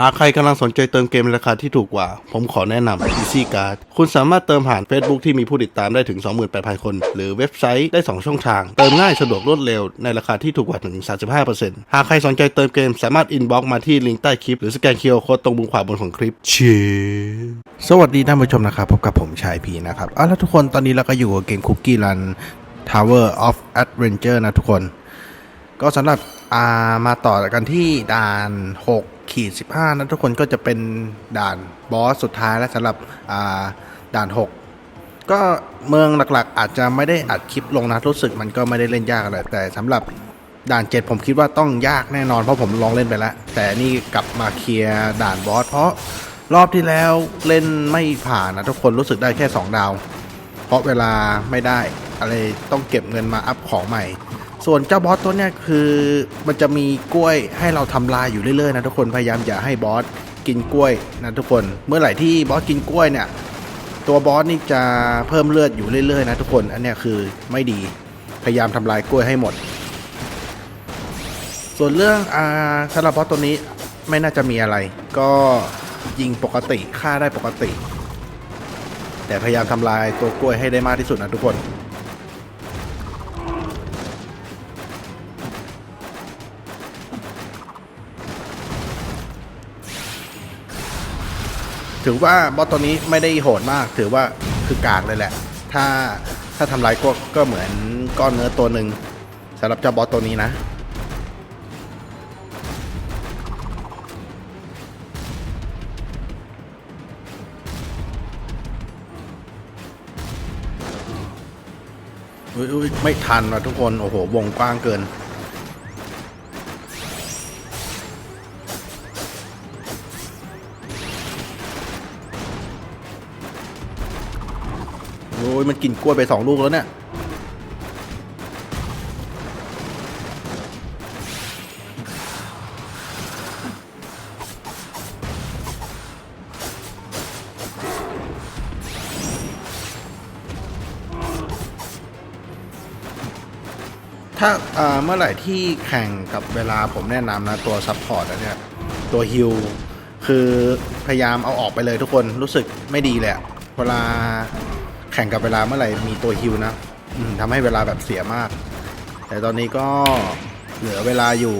หากใครกำลังสนใจเติมเกมราคาที่ถูกกว่า ผมขอแนะนำ Easy Card คุณสามารถเติมผ่าน Facebook ที่มีผู้ติดตามได้ถึง 28,000 คน หรือเว็บไซต์ได้ 2 ช่องทาง เติมง่ายสะดวกรวดเร็วในราคาที่ถูกกว่าถึง 35%หากใครสนใจเติมเกมสามารถอินบ็อกมาที่ลิงก์ใต้คลิป หรือสแกนเคอร์โค้ดตรงมุมขวาบนของคลิปเชสวัสดีท่านผู้ชมนะครับ พบกับผมชายพีนะครับเอาละทุกคนตอนนี้เราก็อยู่กับเกมคุกกี้รัน Tower of Adventure นะทุกคน ก็สำหรับ อ่ามาต่อกันที่ด่าน6ขีด15นะทุกคนก็จะเป็นด่านบอสสุดท้ายแล้วสำหรับอ่าด่าน 6 ก็เมืองหลักๆ อาจจะไม่ได้อัดคลิปลงนะรู้สึกมันก็ไม่ได้เล่นยากอะไรแต่สำหรับด่าน 7 ผมคิดว่าต้องยากแน่นอนเพราะผมลองเล่นไปแล้ว แต่นี่กลับมาเคลียร์ด่านบอสเพราะรอบที่แล้วเล่นไม่ผ่านนะทุกคนรู้สึกได้แค่ 2 ดาว เพราะเวลาไม่ได้อะไรต้องเก็บเงินมาอัพของใหม่ ส่วนเจ้าบอสตัวเนี้ยคือมันจะมีกล้วยให้เราทำลายอยู่เรื่อยๆนะทุกคนพยายามอย่าให้บอสกินกล้วยนะทุกคนเมื่อไหร่ที่บอสกินกล้วยเนี่ยตัวบอสนี่จะเพิ่มเลือดอยู่เรื่อยๆนะทุกคนอันเนี้ยคือไม่ดีพยายามทำลายกล้วยให้หมด ส่วนเรื่องอาสำหรับบอสตัวนี้ไม่น่าจะมีอะไร ก็ยิงปกติฆ่าได้ปกติ แต่พยายามทำลายตัวกล้วยให้ได้มากที่สุดนะทุกคน ถือว่าบอสตัวนี้ไม่ได้โหดมาก ถือว่าคือกากเลยแหละ ถ้าถ้าทำลายก็ก็เหมือนก้อนเนื้อตัวหนึ่งสำหรับเจ้าบอสตัวนี้นะ อุ๊ยอุ๊ยไม่ทันว่ะทุกคน โอ้โห วงกว้างเกิน ยมันกินกล้วยไปสองลูกแล้วเนี่ยถ้าเมื่อไหร่ที่แข่งกับเวลาผมแนะนำนะตัวซัพพอร์ตอันเนี้ยตัวฮิลคือพยายามเอาออกไปเลยทุกคนรู้สึกไม่ดีเละเวลา แข่งกับเวลาเมื่อไหร่มีตัวฮิลนะทำให้เวลาแบบเสียมาก แต่ตอนนี้ก็เหลือเวลาอยู่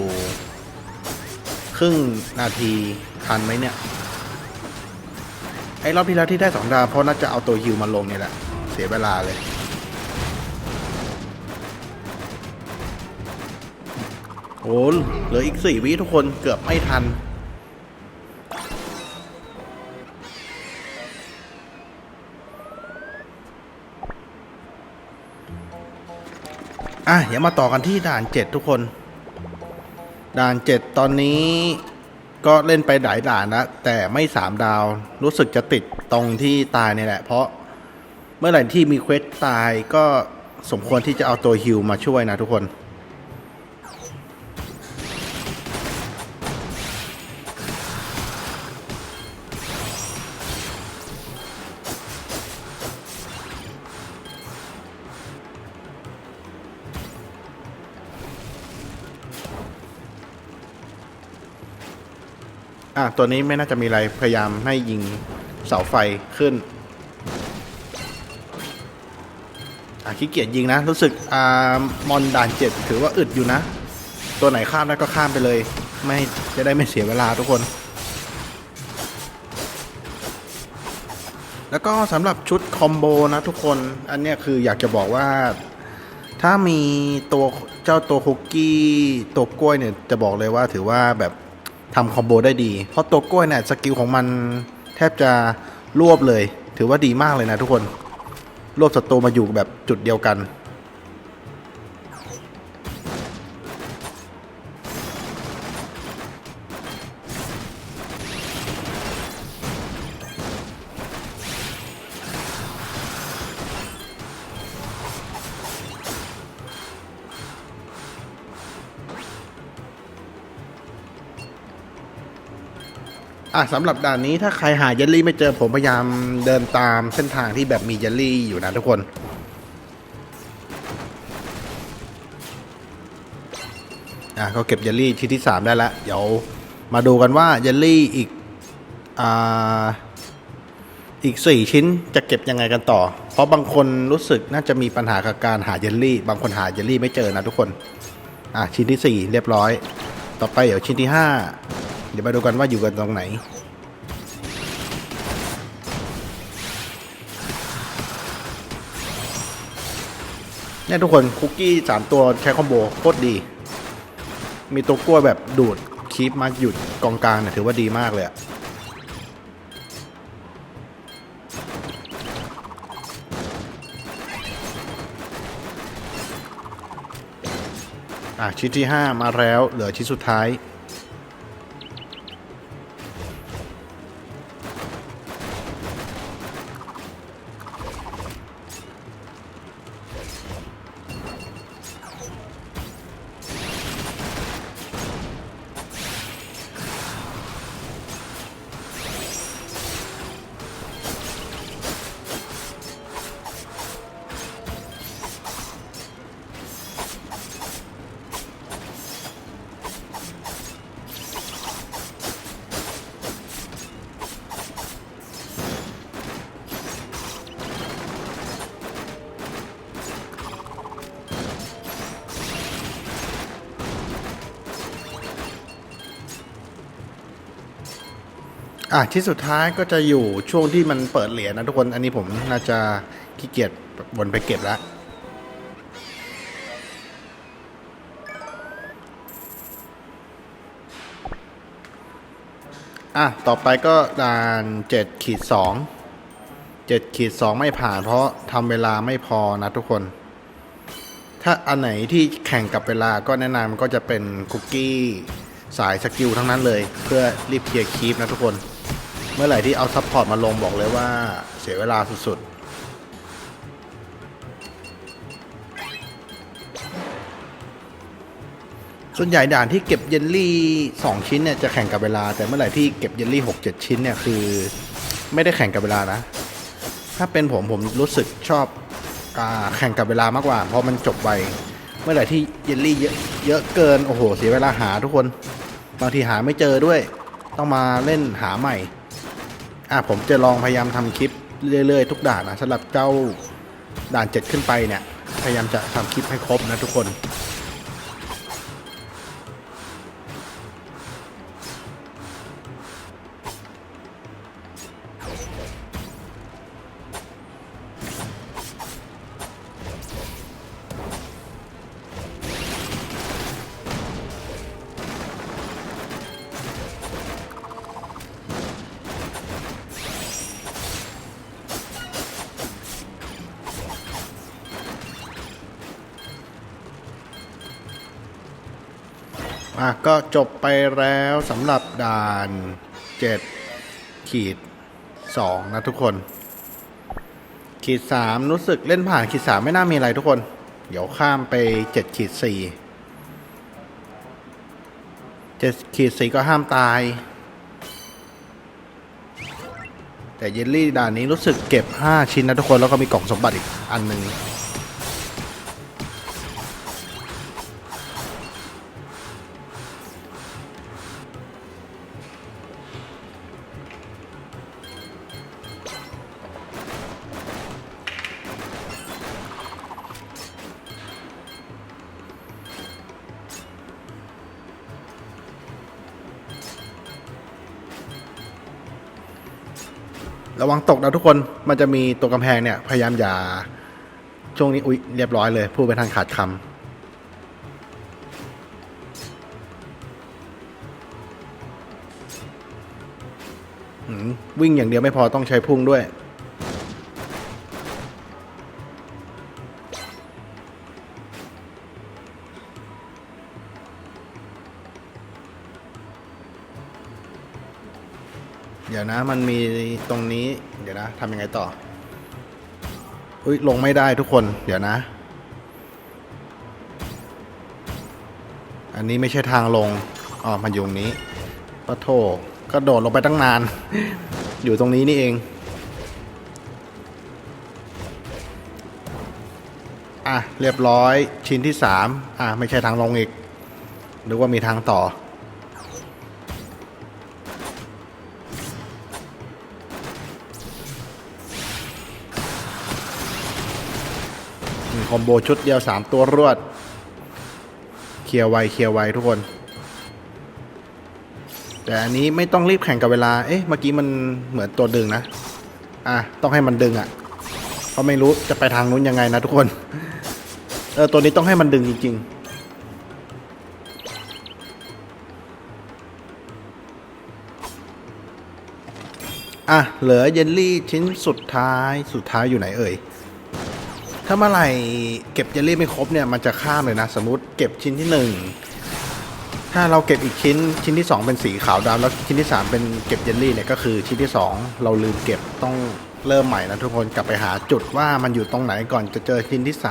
ครึ่งนาทีทันไหมเนี่ย ไอ้รอบที่แล้วที่ได้สองดาวเพราะน่าจะเอาตัวฮิลมาลงเนี่ยแหละ เสียเวลาเลยโอ้เหลืออีกสี่วิทุกคนเกือบไม่ทัน อะเดี๋ยวมาต่อกันที่ด่านเจ็ดทุกคน ด่านเจ็ดตอนนี้ก็เล่นไปหลายด่านนะแต่ไม่สามดาวรู้สึกจะติดตรงที่ตายเนี่ยแหละ เพราะเมื่อไหร่ที่มีเควสตายก็สมควรที่จะเอาตัวฮิลมาช่วยนะทุกคน อะตัวนี้ไม่น่าจะมีอะไรพยายามให้ยิงเสาไฟขึ้น อะขี้เกียจยิงนะ รู้สึกอ่ามอนด่านเจ็ดถือว่าอึดอยู่นะ ตัวไหนข้ามได้ก็ข้ามไปเลย ไม่จะได้ไม่เสียเวลาทุกคน แล้วก็สำหรับชุดคอมโบนะทุกคน อันเนี้ยคืออยากจะบอกว่าถ้ามีตัวเจ้าตัวคุกกี้ตัวกล้วยเนี่ยจะบอกเลยว่าถือว่าแบบ ทำคอมโบได้ดี เพราะตัวกล้วยเนี่ยสกิลของมันแทบจะรวบเลย ถือว่าดีมากเลยนะทุกคน รวบศัตรูมาอยู่แบบจุดเดียวกัน อะสำหรับด่านนี้ถ้าใครหาเยลลี่ไม่เจอผมพยายามเดินตามเส้นทางที่แบบมีเยลลี่อยู่นะทุกคนอะก็เก็บเยลลี่ชิ้นที่สามได้แล้ว เดี๋ยวมาดูกันว่าเยลลี่อีกอ่าอีกสี่ชิ้นจะเก็บยังไงกันต่อ เพราะบางคนรู้สึกน่าจะมีปัญหากับการหาเยลลี่ บางคนหาเยลลี่ไม่เจอนะทุกคน อะชิ้นที่สี่เรียบร้อย ต่อไปเดี๋ยวชิ้นที่ห้า ดี๋ยวมาดูกันว่าอยู่กันตรงไหน เนี่ยทุกคนคุกกี้สามตัวใช้คอมโบโคตรดี มีตัวกล้วยแบบดูดคีปมาหยุดกองกลางเนี่ยถือว่าดีมากเลยอะอะชิ้นที่ 5 มาแล้วเหลือชิ้นสุดท้าย อะที่สุดท้ายก็จะอยู่ช่วงที่มันเปิดเหรียญนะทุกคนอันนี้ผมน่าจะขี้เกียจวนไปเก็บแล้วอะ ต่อไปก็ด่าน7ขีด2 7ขีด2ไม่ผ่าน เพราะทำเวลาไม่พอนะทุกคน ถ้าอันไหนที่แข่งกับเวลาก็แนะนำก็จะเป็นคุกกี้สายสกิลทั้งนั้นเลย เพื่อรีบเคลียร์คีปนะทุกคน เมื่อไหร่ที่เอาซัพพอร์ตมาลงบอกเลยว่าเสียเวลาสุดๆ ส่วนใหญ่ด่านที่เก็บเยลลี่ 2 ชิ้นเนี่ยจะแข่งกับเวลา แต่เมื่อไหร่ที่เก็บเยลลี่ 6-7 ชิ้นเนี่ยคือไม่ได้แข่งกับเวลานะ ถ้าเป็นผมผมรู้สึกชอบอแข่งกับเวลามากกว่า เพราะมันจบไว เมื่อไหร่ที่เยลลี่เยอะเยอะเกิน โอ้โห เสียเวลาหาทุกคน บางทีหาไม่เจอด้วย ต้องมาเล่นหาใหม่ อะผมจะลองพยายามทำคลิปเรื่อยๆ ทุกด่านนะสำหรับเจ้าด่านเจ็ดขึ้นไปเนี่ย พยายามจะทำคลิปให้ครบนะทุกคน อะก็จบไปแล้วสำหรับด่าน7ขีด2นะทุกคน ขีด3รู้สึกเล่นผ่านขีด3ไม่น่ามีอะไรทุกคน เดี๋ยวข้ามไป7ขีด4 7ขีด4ก็ห้ามตาย แต่เยลลี่ด่านนี้รู้สึกเก็บ 5 ชิ้นนะทุกคนแล้วก็มีกล่องสมบัติอีกอันหนึ่ง ระวังตกนะทุกคนมันจะมีตัวกำแพงเนี่ยพยายามอย่าช่วงนี้อุ๊ยเรียบร้อยเลยพูดไปทางขาดคำวิ่งอย่างเดียวไม่พอต้องใช้พุ่งด้วย นะมันมีตรงนี้ เดี๋ยวนะทำยังไงต่อ อุ้ยลงไม่ได้ทุกคน เดี๋ยวนะ อันนี้ไม่ใช่ทางลง อ๋อ มันอยู่ตรงนี้ปะโถก็โดดลงไปตั้งนาน อยู่ตรงนี้นี่เอง อะ เรียบร้อยชิ้นที่สามอะ ไม่ใช่ทางลงอีกหรือว่ามีทางต่อ อมโบชุดเดียว 3 ตัวรวด เคลียร์ไวเคลียร์ไวทุกคน แต่อันนี้ไม่ต้องรีบแข่งกับเวลา เอ๊ะ เมื่อกี้มันเหมือนตัวดึงนะ อะ ต้องให้มันดึงอะ เพราะไม่รู้จะไปทางนู้นยังไงนะทุกคน เออ ตัวนี้ต้องให้มันดึงจริงๆอะ เหลือเยลลี่ชิ้นสุดท้าย สุดท้ายอยู่ไหนเอ่ย ถ้าเมื่อไหร่เก็บเยลลี่ไม่ครบเนี่ยมันจะข้ามเลยนะ สมมติเก็บชิ้นที่หนึ่งถ้าเราเก็บอีกชิ้นชิ้นที่ 2 เป็นสีขาวดำแล้วชิ้นที่ 3 เป็นเก็บเยลลี่เนี่ยก็คือชิ้นที่ 2 เราลืมเก็บต้องเริ่มใหม่นะทุกคนกลับไปหาจุดว่ามันอยู่ตรงไหนก่อนจะเจอชิ้นที่ 3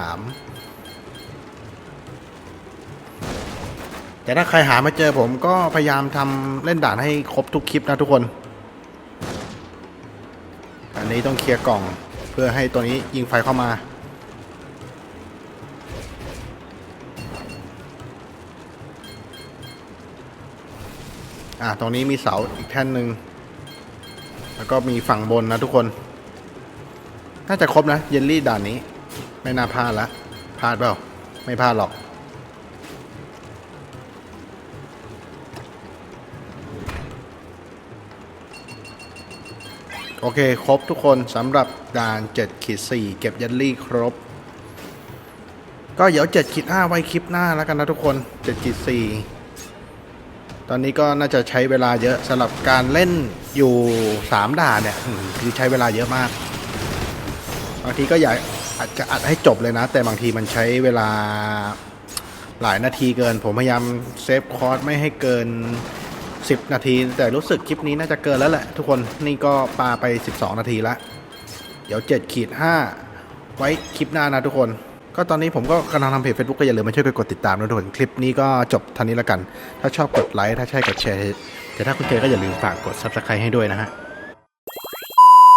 แต่ถ้าใครหาไม่เจอผมก็พยายามทำเล่นด่านให้ครบทุกคลิปนะทุกคน อันนี้ต้องเคลียร์กล่องเพื่อให้ตัวนี้ยิงไฟเข้ามา อะตรงนี้มีเสาอีกแท่นหนึ่งแล้วก็มีฝั่งบนนะทุกคน น่าจะครบนะ เยลลี่ด่านนี้ ไม่น่าพลาดละพลาดเปล่า ไม่พลาดหรอก โอเค ครบทุกคนสำหรับด่าน7ขีด4เก็บเยลลี่ครบ ก็เดี๋ยว7ขีด5ไว้คลิปหน้าแล้วกันนะทุกคน7ขีด4 ตอนนี้ก็น่าจะใช้เวลาเยอะสำหรับการเล่นอยู่ 3 ด่านเนี่ยคือใช้เวลาเยอะมาก บางทีก็อยากอาจจะอัดให้จบเลยนะ แต่บางทีมันใช้เวลาหลายนาทีเกิน ผมพยายามเซฟคอร์สไม่ให้เกิน 10 นาที แต่รู้สึกคลิปนี้น่าจะเกินแล้วแหละ ทุกคนนี่ก็ปาไป 12 นาทีละ เดี๋ยว7ขีด5ไว้คลิปหน้านะทุกคน ก็ตอนนี้ผมก็กำลังทำเพจ Facebook ก็อย่าลืมมาช่วยกดติดตามนะทุกคนคลิปนี้ก็จบเท่านี้แล้วกัน ถ้าชอบกดไลค์ถ้าใช่กดแชร์แต่ถ้าคุณเจอก็อย่าลืมฝากกด Subscribe ให้ด้วยนะฮะ